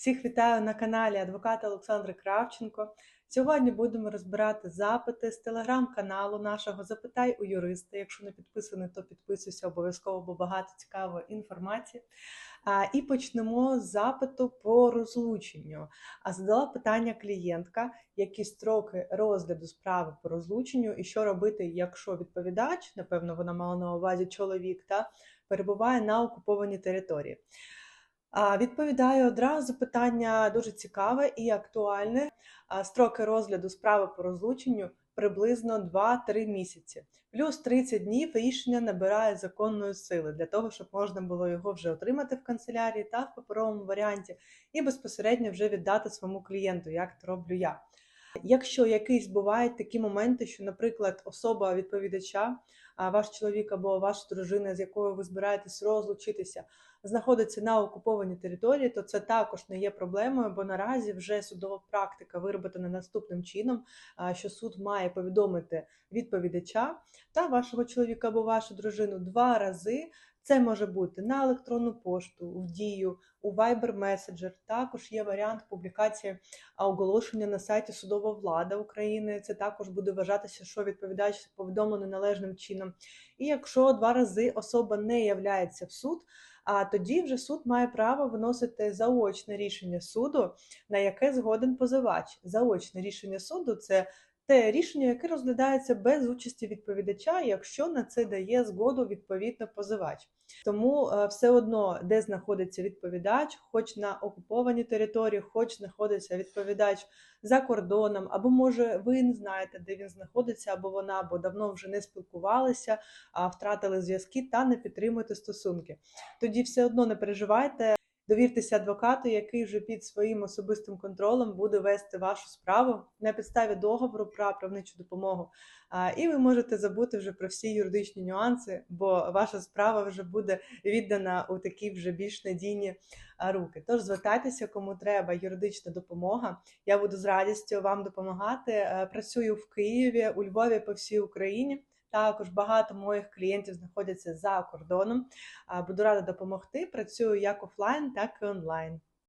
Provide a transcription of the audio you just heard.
Всіх вітаю на каналі адвоката Олександри Кравченко. Сьогодні будемо розбирати запити з телеграм-каналу нашого Запитай у юриста. Якщо не підписаний, то підписуйся обов'язково, бо багато цікавої інформації. І почнемо з запиту по розлученню. А задала питання клієнтка, які строки розгляду справи по розлученню, і що робити, якщо відповідач, напевно, вона мала на увазі чоловік, та перебуває на окупованій території. Відповідаю одразу питання дуже цікаве і актуальне. Строки розгляду справи по розлученню приблизно 2-3 місяці. Плюс 30 днів рішення набирає законної сили для того, щоб можна було його вже отримати в канцелярії та в паперовому варіанті, і безпосередньо вже віддати своєму клієнту, як це роблю я. Якщо якісь бувають такі моменти, що, наприклад, особа відповідача, ваш чоловік або ваша дружина, з якою ви збираєтесь розлучитися, знаходиться на окупованій території, то це також не є проблемою, бо наразі вже судова практика вироблена наступним чином, що суд має повідомити відповідача та вашого чоловіка або вашу дружину два рази. Це може бути на електронну пошту, в дію, у Viber Messenger. Також є варіант публікації оголошення на сайті Судова влада України. Це також буде вважатися, що відповідач повідомлений належним чином. І якщо два рази особа не являється в суд, а тоді вже суд має право виносити заочне рішення суду, на яке згоден позивач. Заочне рішення суду це те рішення, яке розглядається без участі відповідача, якщо на це дає згоду відповідно позивач. Тому е, все одно, де знаходиться відповідач, хоч на окупованій території, хоч знаходиться відповідач за кордоном, або може ви не знаєте, де він знаходиться, або вона, бо давно вже не спілкувалися, а втратили зв'язки та не підтримуєте стосунки. Тоді все одно не переживайте. Довіртеся адвокату, який вже під своїм особистим контролем буде вести вашу справу на підставі договору про правничу допомогу. І ви можете забути вже про всі юридичні нюанси, бо ваша справа вже буде віддана у такі вже більш надійні руки. Тож звертайтеся, кому треба юридична допомога. Я буду з радістю вам допомагати. Е, Працюю в Києві, у Львові по всій Україні. Також багато моїх клієнтів знаходяться за кордоном. Буду рада допомогти. Працюю як офлайн, так і онлайн.